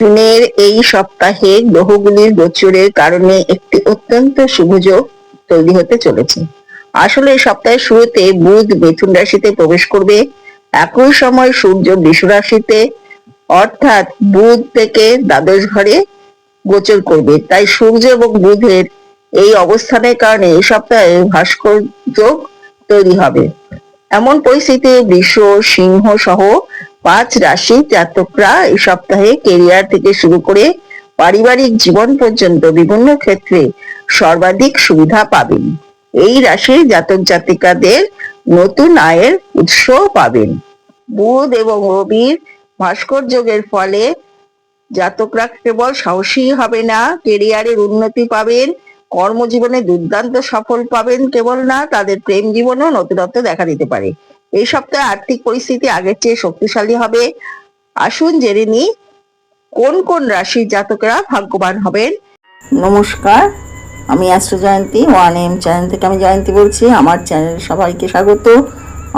জুনের এই সপ্তাহে গ্রহগুলির গোচরের কারণে একটি অত্যন্ত শুভযোগ তৈরি হতে চলেছে। আসলে সপ্তাহের শুরুতে বুধ মিথুন রাশিতে প্রবেশ করবে। একই সময় সূর্য বৃষ রাশিতে, অর্থাৎ বুধ থেকে দ্বাদশ ঘরে গোচর করবে। তাই সূর্য এবং বুধের এই অবস্থানের কারণে এই সপ্তাহে ভাস্কর যোগ তৈরি হবে। এমন পরিস্থিতিতে বৃষ সিংহ সহ পাঁচ রাশি জাতকরা এই সপ্তাহে কেরিয়ার থেকে শুরু করে পারিবারিক জীবন পর্যন্ত বিভিন্ন ক্ষেত্রে সর্বাধিক সুবিধা পাবেন। এই রাশির জাতক জাতিকাদের নতুন আয়ের উৎস পাবেন। বুধ এবং রবির ভাস্কর যোগের ফলে জাতকরা কেবল সাহসী হবে না কেরিয়ারের উন্নতি পাবেন কর্মজীবনে দুর্দান্ত সফল পাবেন কেবল না, তাদের প্রেম জীবনেও নতুনত্ব দেখা দিতে পারে। এই সপ্তাহে আর্থিক পরিস্থিতি আগের চেয়ে শক্তিশালী হবে। আসুন জেনে নিই, কোন কোন রাশির জাতকেরা ভাগ্যবান হবেন? নমস্কার, আমি astro Jayanti, one M channel থেকে আমি জয়ন্তী বলছি। আমার চ্যানেলে সবাইকে স্বাগত।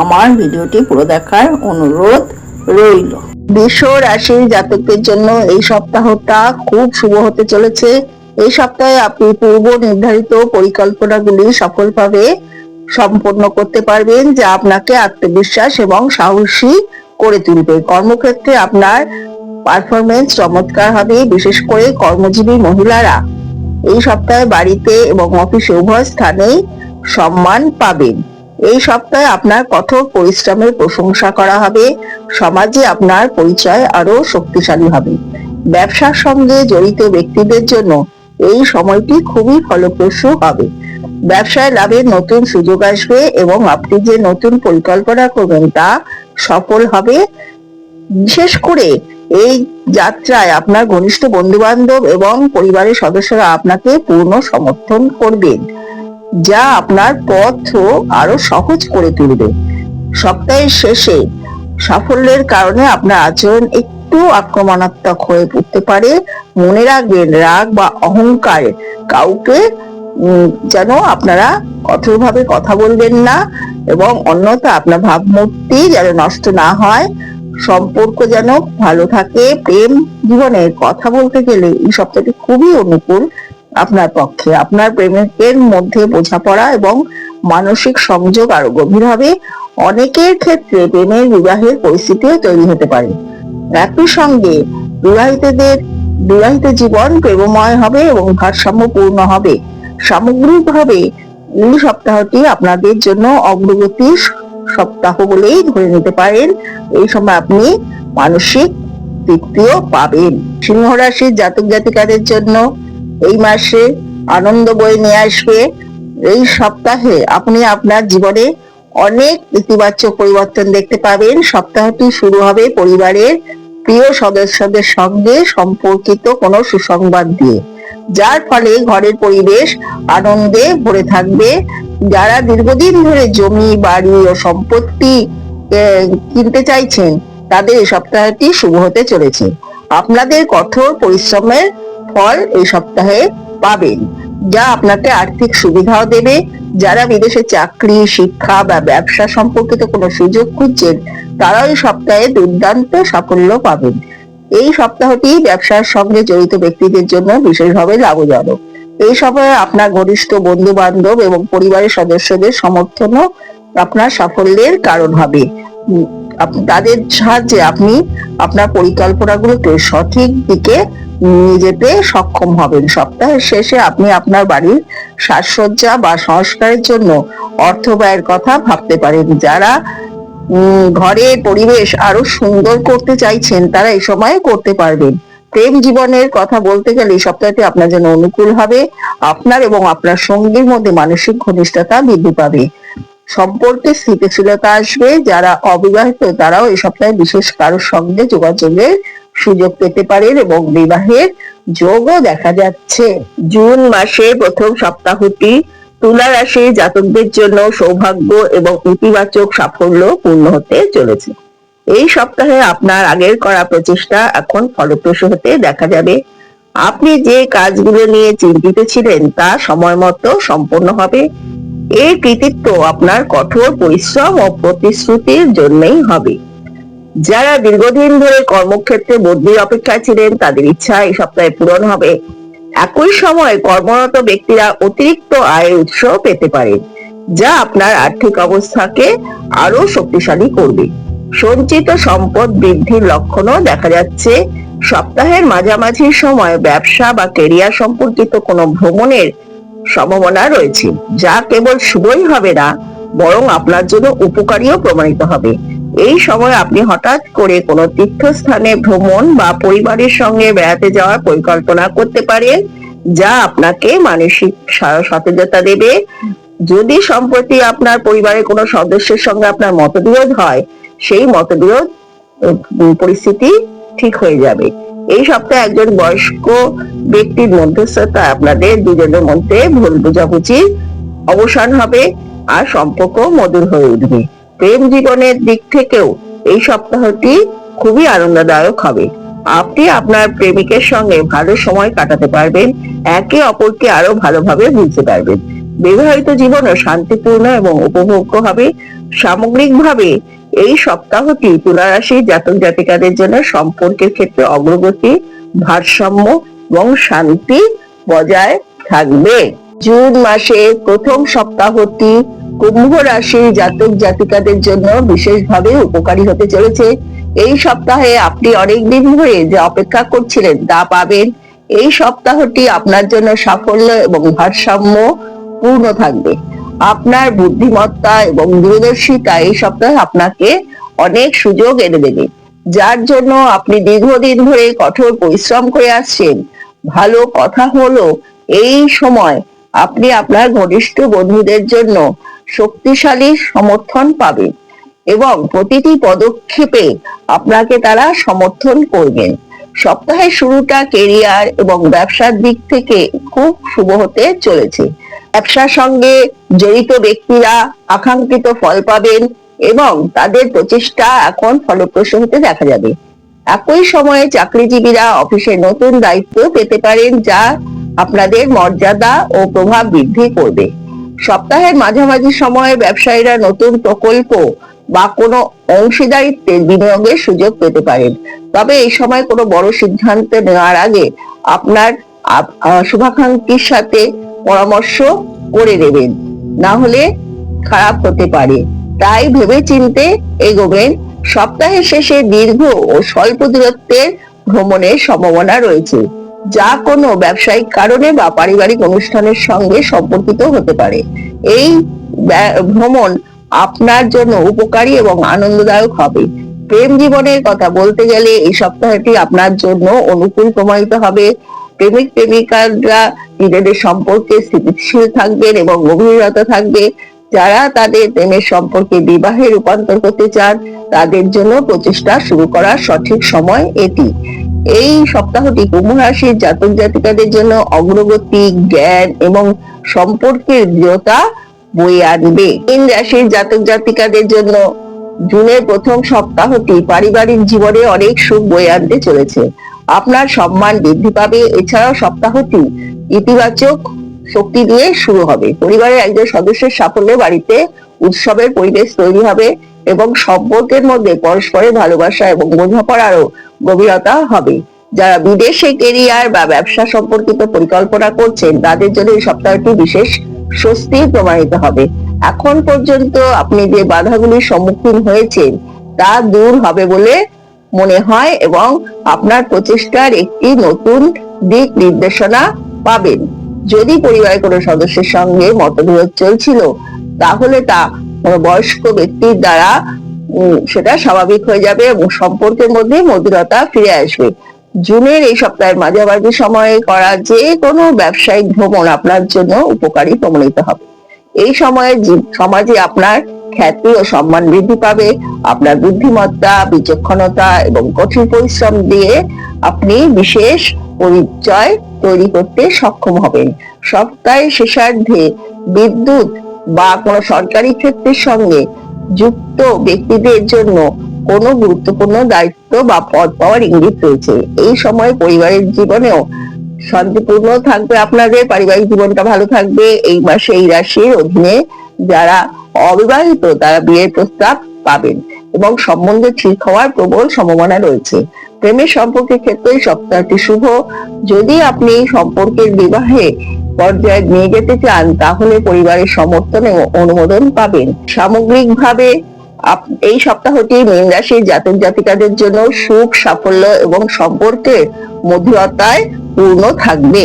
আমার ভিডিওটি পুরো দেখার অনুরোধ রইল। বৃষ রাশির জাতকদের জন্য এই সপ্তাহটা খুব শুভ হতে চলেছে। এই সপ্তাহে আপনি পূর্ব নির্ধারিত পরিকল্পনাগুলি সফলভাবে সম্পন্ন করতে পারবেন, যা আপনাকে আত্মবিশ্বাস এবং সাহসী করে তুলবে। কর্মক্ষেত্রে আপনার পারফরমেন্স চমৎকার হবে, বিশেষ করে কর্মজীবী মহিলারা। এই সপ্তাহে বাড়িতে এবং অফিসে উভয় স্থানেই সম্মান পাবেন। এই সপ্তাহে আপনার কঠোর পরিশ্রমের প্রশংসা করা হবে, সমাজে আপনার পরিচয় আরও শক্তিশালী হবে। ব্যবসার সঙ্গে জড়িত ব্যক্তিদের জন্য এই সময়টি খুবই ফলপ্রসূ হবে। ব্যবসায় লাভের নতুন সুযোগ আসবে এবং আপনি যে নতুন পরিকল্পনা করবেন তা সফল হবে। বিশেষ করে এই যাত্রায় আপনার ঘনিষ্ঠ বন্ধু বান্ধব এবং পরিবারের সদস্যরা আপনাকে পূর্ণ সমর্থন করবেন যা আপনার পথ আরও সহজ করে তুলবে। সপ্তাহের শেষে সাফল্যের কারণে আপনার আচরণ একটু আক্রমণাত্মক হয়ে পড়তে পারে। মনে রাখবেন, রাগ বা অহংকার কাউকে যেন আপনারা কঠোরভাবে কথা বলবেন না এবং অন্যথা আপনার ভাবমূর্তি যেন নষ্ট না হয়, সম্পর্ক যেন ভালো থাকে, প্রেম জীবনে কথা বলতে গেলে এই সপ্তাহটি খুবই অনুকূল আপনার পক্ষে। আপনার প্রেমিকের মধ্যে বোঝাপড়া এবং মানসিক সংযোগ আরও গভীর হবে অনেকের ক্ষেত্রে প্রেমের বিবাহের পরিস্থিতিও তৈরি হতে পারে। একই সঙ্গে বিবাহিতদের বিবাহিত জীবন প্রেমময় হবে এবং ভারসাম্যপূর্ণ হবে। সামগ্রিকভাবে এই সপ্তাহটি আপনাদের জন্য অগ্রগতির সপ্তাহ বলেই ধরে নিতে পারেন। এই সময় আপনি মানসিক তৃপ্তিও পাবেন। সিংহ রাশির জাতক জাতিকাদের জন্য এই মাসে আনন্দ বয়ে নিয়ে আসবে। এই সপ্তাহে আপনি আপনার জীবনে অনেক ইতিবাচক পরিবর্তন দেখতে পাবেন। সপ্তাহটি শুরু হবে পরিবারের প্রিয় সদস্যদের সঙ্গে সম্পর্কিত কোনো সুসংবাদ দিয়ে। যার ফলে ঘরের পরিবেশ আনন্দে ভরে থাকবে। যারা দীর্ঘদিন ধরে জমি, বাড়ি ও সম্পত্তি কিনতে চাইছেন, তাদের এই সপ্তাহটি শুভ হতে চলেছে। আপনাদের কঠোর পরিশ্রমের ফল এই সপ্তাহে পাবেন। যা আপনাকে আর্থিক সুবিধাও দেবে। যারা বিদেশে চাকরি, শিক্ষা বা ব্যবসা সম্পর্কিত কোনো সুযোগ খুঁজছেন, তারাও এই সপ্তাহে দুর্দান্ত সাফল্য পাবেন। এই সপ্তাহটি ব্যবসার সঙ্গে জড়িত ব্যক্তিদের জন্য বিশেষভাবে লাভজনক। এই সময়ে আপনার ঘনিষ্ঠ বন্ধু বান্ধব এবং পরিবারের সদস্যদের সমর্থনও আপনার সাফল্যের কারণ হবে। তাদের সাহায্যে আপনি আপনার পরিকল্পনাগুলোকে সঠিক দিকে নিয়ে যেতে সক্ষম হবেন। সপ্তাহের শেষে আপনি আপনার বাড়ির সাজসজ্জা বা সংস্কারের জন্য অর্থ ব্যয়ের কথা ভাবতে পারেন। যারা ঘরের পরিবেশ আরও সুন্দর করতে চাইছেন, তারা এই সময় করতে পারবেন। প্রেম জীবনের কথা বলতে গেলে সপ্তাহটি আপনার জন্য অনুকূল হবে। আপনার এবং আপনার সঙ্গীর মধ্যে মানসিক ঘনিষ্ঠতা বৃদ্ধি পাবে। সম্পর্কে স্থিতিশীলতা আসবে, যারা অবিবাহিত তারাও এই সপ্তাহে বিশেষ কারোর সঙ্গে যোগাযোগের সুযোগ পেতে পারেন এবং বিবাহের যোগও দেখা যাচ্ছে। জুন মাসের প্রথম সপ্তাহটি তুলা রাশির জাতকদের জন্য সৌভাগ্য এবং ইতিবাচক সাফল্য পূর্ণ হতে চলেছে। এই সপ্তাহে আপনার আগের করা প্রচেষ্টা এখন ফলপ্রসূ হতে দেখা যাবে। আপনি যে কাজগুলো নিয়ে চিন্তিত ছিলেন তা সময় মতো সম্পন্ন হবে। এই কৃতিত্ব আপনার কঠোর পরিশ্রম ও প্রতিশ্রুতির জন্যই হবে। যারা দীর্ঘদিন ধরে কর্মক্ষেত্রে বদলির অপেক্ষায় ছিলেন, তাদের ইচ্ছা এই সপ্তাহে পূরণ হবে। একই সময় কর্মরত ব্যক্তিরা অতিরিক্ত আয়ের উৎস পেতে পারেন, যা আপনার আর্থিক অবস্থাকে আরও শক্তিশালী করবে। সঞ্চিত সম্পদ বৃদ্ধির লক্ষণও দেখা যাচ্ছে। সপ্তাহের মাঝামাঝি সময় ব্যবসা বা কেরিয়ার সম্পর্কিত কোনো ভ্রমণের সম্ভাবনা রয়েছে, যা কেবল শুভই হবে না, বরং আপনার জন্য উপকারীও প্রমাণিত হবে। এই সময় আপনি হঠাৎ করে কোনো তীর্থস্থানে ভ্রমণ বা পরিবারের সঙ্গে বেড়াতে যাওয়ার পরিকল্পনা করতে পারেন, যা আপনাকে মানসিক সতেজতা দেবে। যদি সম্প্রতি আপনার পরিবারের কোনো সদস্যের সঙ্গে আপনার মতবিরোধ হয়, সেই মতবিরোধ পরিস্থিতি ঠিক হয়ে যাবে। এই সপ্তাহে একজন বয়স্ক ব্যক্তির মধ্যস্থতা আপনাদের দুজনের মধ্যে ভুল বোঝাবুঝির অবসান হবে আর সম্পর্ক মধুর হয়ে উঠবে। প্রেম জীবনের দিক থেকেও এই সপ্তাহটি খুবই আনন্দদায়ক হবে। আপনি আপনার প্রেমিকের সঙ্গে ভালো সময় কাটাতে পারবেন, একে অপরকে আরও ভালোভাবে বুঝতে পারবেন। বিবাহিত জীবনও শান্তিপূর্ণ এবং উপভোগ্য হবে। সামগ্রিকভাবে এই সপ্তাহটি তুলারাশি জাতক জাতিকাদের জন্য সম্পর্কের ক্ষেত্রে অগ্রগতি, ভারসাম্য এবং শান্তি বজায় থাকবে। জুন মাসের প্রথম সপ্তাহটি কুম্ভ রাশির জাতক জাতিকাদের জন্য বিশেষভাবে উপকারী হতে চলেছে। এই সপ্তাহে আপনি অনেক অনেকদিন ধরে যে অপেক্ষা করছিলেন তা পাবেন। এই সপ্তাহটি আপনার জন্য সাফল্য এবং ভারসাম্য পূর্ণ থাকবে। আপনার বুদ্ধিমত্তা এবং দূরদর্শিতা এই সপ্তাহে আপনাকে অনেক সুযোগ এনে দেবে। যার জন্য আপনি দীর্ঘদিন ধরে কঠোর পরিশ্রম করে আসছেন, ভালো কথা হলো এই সময় আপনি আপনার ঘনিষ্ঠ বন্ধুদের জন্য শক্তিশালী সমর্থন পাবেন এবং প্রতিটি পদক্ষেপে আপনাকে তারা সমর্থন করবেন। সপ্তাহের শুরুটা কেরিয়ার এবং ব্যবসার দিক থেকে খুব শুভ হতে চলেছে। ব্যবসার সঙ্গে জড়িত ব্যক্তিরা আকাঙ্ক্ষিত ফল পাবেন এবং তাদের প্রচেষ্টা এখন ফলপ্রসূ হতে দেখা যাবে। একই সময়ে চাকরিজীবীরা অফিসে নতুন দায়িত্ব পেতে পারেন যা আপনাদের মর্যাদা ও প্রভাব বৃদ্ধি করবে। সপ্তাহের মাঝামাঝি সময়ে ব্যবসায়ীরা নতুন প্রকল্প বা কোনো অংশীদারিত্বের বিনিয়োগের সুযোগ পেতে পারেন। তবে এই সময় কোনো বড় সিদ্ধান্ত নেওয়ার আগে আপনার শুভাকাঙ্ক্ষীর সাথে পরামর্শ করে নেবেন না হলে খারাপ হতে পারে। তাই ভেবে চিনতে এগোবেন। সপ্তাহের শেষে দীর্ঘ ও স্বল্প দূরত্বের ভ্রমণের সম্ভাবনা রয়েছে, যা কোনো ব্যবসায়িক কারণে বা পারিবারিক অনুষ্ঠানের সঙ্গে সম্পর্কিত হতে পারে। এই ভ্রমণ আপনার জন্য উপকারী এবং আনন্দদায়ক হবে। প্রেম জীবনের কথা বলতে গেলে এই সপ্তাহটি আপনার জন্য অনুকূল প্রমাণিত হবে। প্রেমিক, প্রেমিকারা নিজেদের সম্পর্কে স্থিতিশীল থাকবেন এবং গভীরতা থাকবে। যারা তাদের প্রেমের সম্পর্কে বিবাহে রূপান্তর করতে চান, তাদের জন্য প্রচেষ্টা শুরু করার সঠিক সময় এটি। এই সপ্তাহটি কুম্ভ রাশির জাতক জাতিকাদের জন্য অগ্রগতি, জ্ঞান এবং সম্পর্কের দৃঢ়তা বয়ে আনবে। তিন রাশির জাতক জাতিকাদের জন্য জুনের প্রথম সপ্তাহটি পারিবারিক জীবনে অনেক সুখ বয়ে আনতে চলেছে। আপনার সম্মান বৃদ্ধি পাবে। এছাড়াও সপ্তাহটি ইতিবাচক শক্তি দিয়ে শুরু হবে। পরিবারের একজন সদস্যের সাফল্যে বাড়িতে উৎসবের পরিবেশ তৈরি হবে এবং সম্পর্কের মধ্যে পরস্পরের ভালোবাসা এবং বোঝাপড়ারও গভীরতা হবে। যারা বিদেশে কেরিয়ার বা ব্যবসা সম্পর্কিত পরিকল্পনা করছেন, তাদের জন্য এই সপ্তাহটি বিশেষ স্বস্তি প্রমাণিত হবে। এখন পর্যন্ত আপনি যে বাধাগুলির সম্মুখীন হয়েছেন, তা দূর হবে বলে মনে হয় এবং আপনার প্রচেষ্টার একটি নতুন দিক নির্দেশনা পাবেন। যদি পরিবারের কোনো সদস্যের সঙ্গে মতবিরোধ চলছিল, তাহলে তা বয়স্ক ব্যক্তির দ্বারা সেটা স্বাভাবিক হয়ে যাবে এবং সম্পর্কের মধ্যে মধুরতা ফিরে আসবে। জুনের এই সপ্তাহের মাঝামাঝি সময়ে করা যে কোনো ব্যবসায়িক ভ্রমণ আপনার জন্য উপকারী প্রমাণিত হবে। এই সময়ে সমাজে আপনার খ্যাতি ও সম্মান বৃদ্ধি পাবে। আপনার বুদ্ধিমত্তা, বিচক্ষণতা এবং কঠিন পরিশ্রম দিয়ে আপনি বিশেষ পরিচয় তৈরি করতে সক্ষম হবেন। সপ্তাহের শেষার্ধে বিদ্যুৎ বা কোনো সরকারি ক্ষেত্রের সঙ্গে যুক্ত ব্যক্তিদের জন্য কোনো গুরুত্বপূর্ণ দায়িত্ব বা পদ পাওয়ার ইঙ্গিত রয়েছে। এই সময় পরিবারের জীবনেও শান্তিপূর্ণ থাকবে আপনাদের। পারিবারিক জীবনটা ভালো থাকবে। এই মাসে এই রাশির অধীনে যারা অবিবাহিত তারা বিয়ের প্রস্তাব পাবেন এবং সম্বন্ধ ঠিক হওয়ার প্রবল সম্ভাবনা রয়েছে। প্রেমের সম্পর্কের ক্ষেত্রে সপ্তাহটি শুভ। যদি আপনি সম্পর্কের বিবাহে পর্যায়ে নিয়ে যেতে চান, তাহলে পরিবারের সমর্থন এবং অনুমোদন পাবেন। সামগ্রিকভাবে এই সপ্তাহটি মীন রাশির জাতক জাতিকাদের জন্য সুখ, সাফল্য এবং সম্পর্কের মধুরতায় পূর্ণ থাকবে।